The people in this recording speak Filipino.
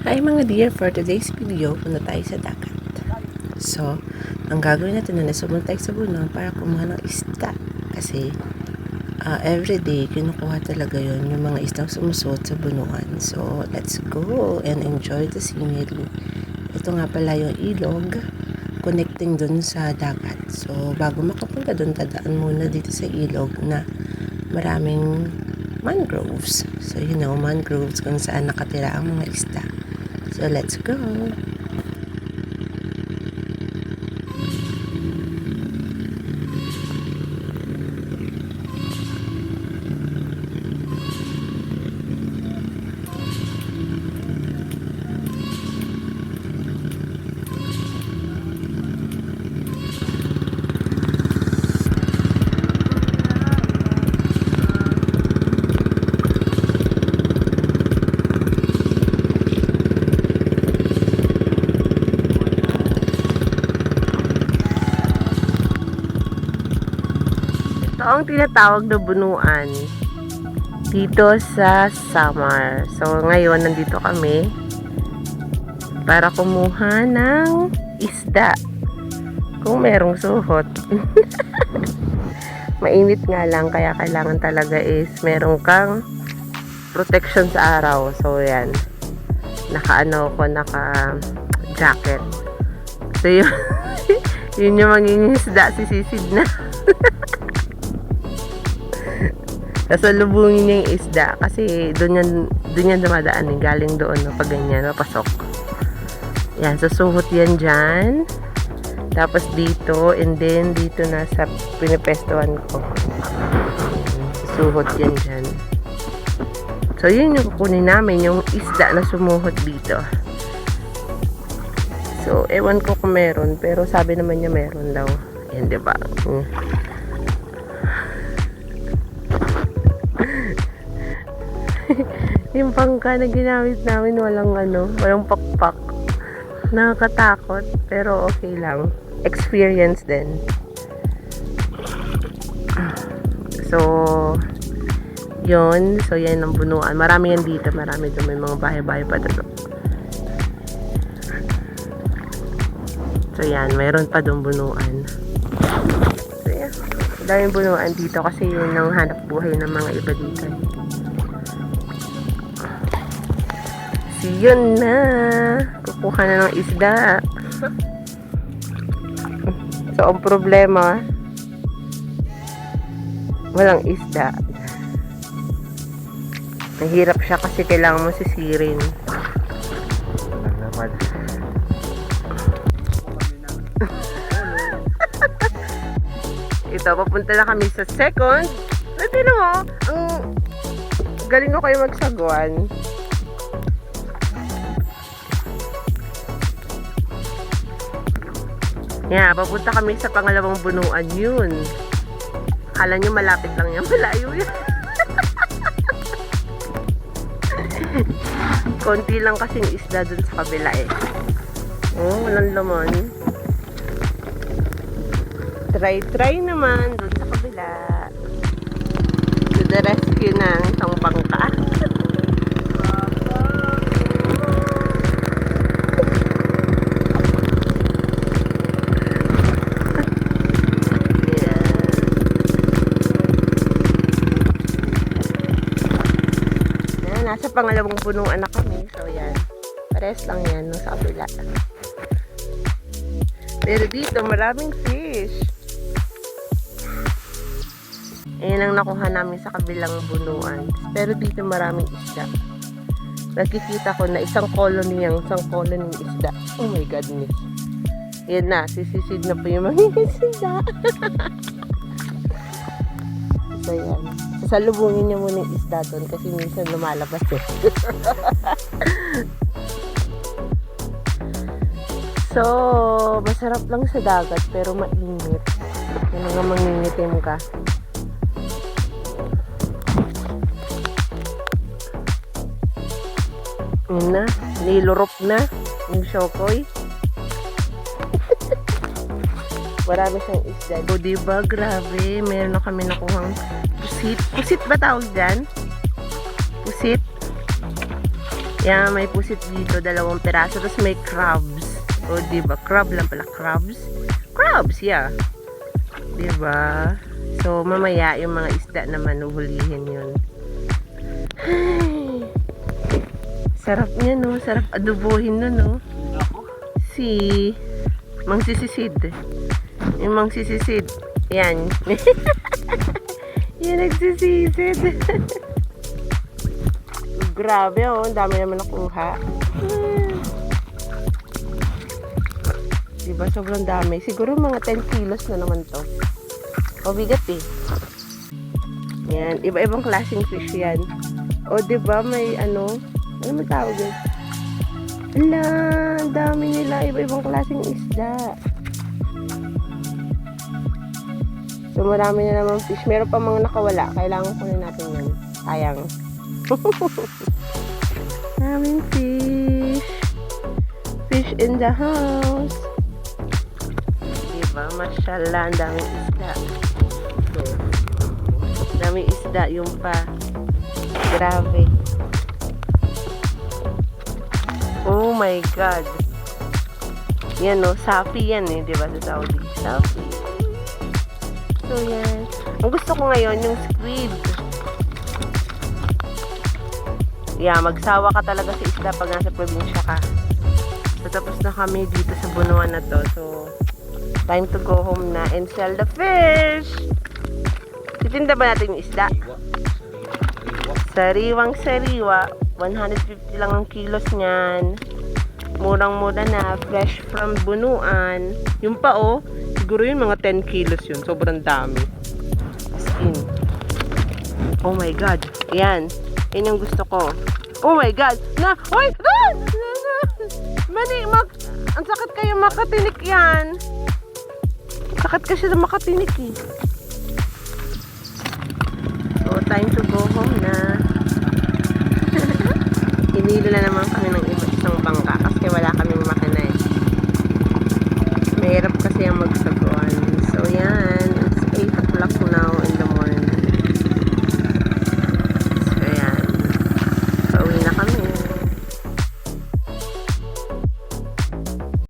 Hi mga dear, for today's video, punta tayo sa dagat. So, ang gagawin natin na sumunta tayo sa buno para kumuha ng isda. Kasi, uh, everyday, kinukuha talaga yon yung mga isdang sumusuot sa bunuan. So, let's go and enjoy the scenery. Ito nga pala yung ilog connecting dun sa dagat. So, bago makapunta dun, tadaan muna dito sa ilog na maraming mangroves. So, you know, mangroves kung saan nakatira ang mga isda. So, let's go. Ito ang tinatawag na bunuan dito sa Samar. So, ngayon, nandito kami para kumuha ng isda. Kung merong suhot. Mainit nga lang, kaya kailangan talaga is meron kang protection sa araw. So, yan. Naka-ano ko, naka-jacket. So, yun, yun yung magiging isda, sisisid na. Sasalubungin niya yung isda kasi doon yan, doon yan dumadaan eh. Galing doon, no, pag ganyan, papasok. Yan, susuhot yan dyan. Tapos dito, and then dito na sa pinipestuhan ko. Susuhot yan dyan. So, yun yung kukunin namin, yung isda na sumuhot dito. So, ewan ko kung meron, pero sabi naman niya meron daw. Yan, di ba? Mm. yung pangka na ginamit namin walang ano, walang pakpak. Nakakatakot, pero okay lang. Experience din. So, yon So, yan ang bunuan. Marami yan dito. Marami doon. May mga bahay-bahay pa doon. So, yan. Mayroon pa doon bunuan. So, yan. Daming bunuan dito kasi yun ang hanap buhay ng mga iba dito. Yun na. Kukuha na ng isda. So, ang problema, walang isda. Nahirap siya kasi kailangan mo sisirin. naman. Ito, papunta na kami sa second. Tignan mo, ang galing ko kayo magsagwan. Yeah, papunta kami sa pangalawang bunuan yun. Akala nyo malapit lang yan, malayo yan. Konti lang kasing isda dun sa kabila eh. Oh, walang laman. Try-try naman dun sa kabila. To the rescue ng isang bangka. Yan, nasa pangalawang punuan na kami. So, yan. Pares lang yan no, sa kabila. Pero dito, maraming fish. Ayan ang nakuha namin sa kabilang bunuan. Pero dito maraming isda. Nakikita ko na isang colony yung isang colony ng isda. Oh my goodness. Yan na, sisisid na po yung mga isda. so yan. Sasalubungin niya muna yung isda doon kasi minsan lumalabas eh. so, masarap lang sa dagat pero mainit. Yan nga mangingitim ka. Yun na, nilurop na yung shokoy. Marami siyang isda. O, diba? Grabe. Meron na kami nakuhang pusit. Pusit ba tawag dyan? Pusit? Yan, may pusit dito, dalawang peraso. Tapos may crabs. O, di ba? Crab lang pala. Crabs? Crabs, yeah. Di ba? So, mamaya, yung mga isda naman, uhulihin yun. Sarap niya, no? Sarap adobohin, no, no? Si Mang Sisisid. Yung Mang Sisisid. Yan. Yan, nagsisisid. Grabe, oh. Ang dami naman nakuha. Diba? Sobrang dami. Siguro mga 10 kilos na naman to. O, bigat eh. Yan. Iba-ibang klaseng fish yan. O, diba? May ano? Ano may tawag yun? Ala, dami nila. Iba-ibang klaseng isda. So, marami na naman fish. Meron pa mga nakawala. Kailangan kunin natin yan. Sayang. Daming fish. Fish in the house. Diba? Mashallah, ang daming isda. Daming isda yung pa. Grabe. Oh my God. Yan no, sapi yan eh, di ba sa Saudi? Sapi. So yan. Ang gusto ko ngayon yung squid. Yeah, magsawa ka talaga sa isda pag nasa probinsya ka. So tapos na kami dito sa bunuan na to. So time to go home na and sell the fish. Titinda ba natin yung isda? Sariwang sariwa. 150 lang ang kilos niyan. Murang-mura na. Fresh from bunuan. Yung pa oh. Siguro yun mga 10 kilos yun. Sobrang dami. As in. Oh my God. Yan. Yan yung gusto ko. Oh my God. Na. Oy! Ah! Mani, mag... Ang sakit kayo makatinik yan. Sakit kasi na makatinik eh. So, time to go home na. Hinilo na naman kami ng isang bangka kasi wala kaming makina eh. Mahirap siya magsaguan. So, yan. It's 8 o'clock now.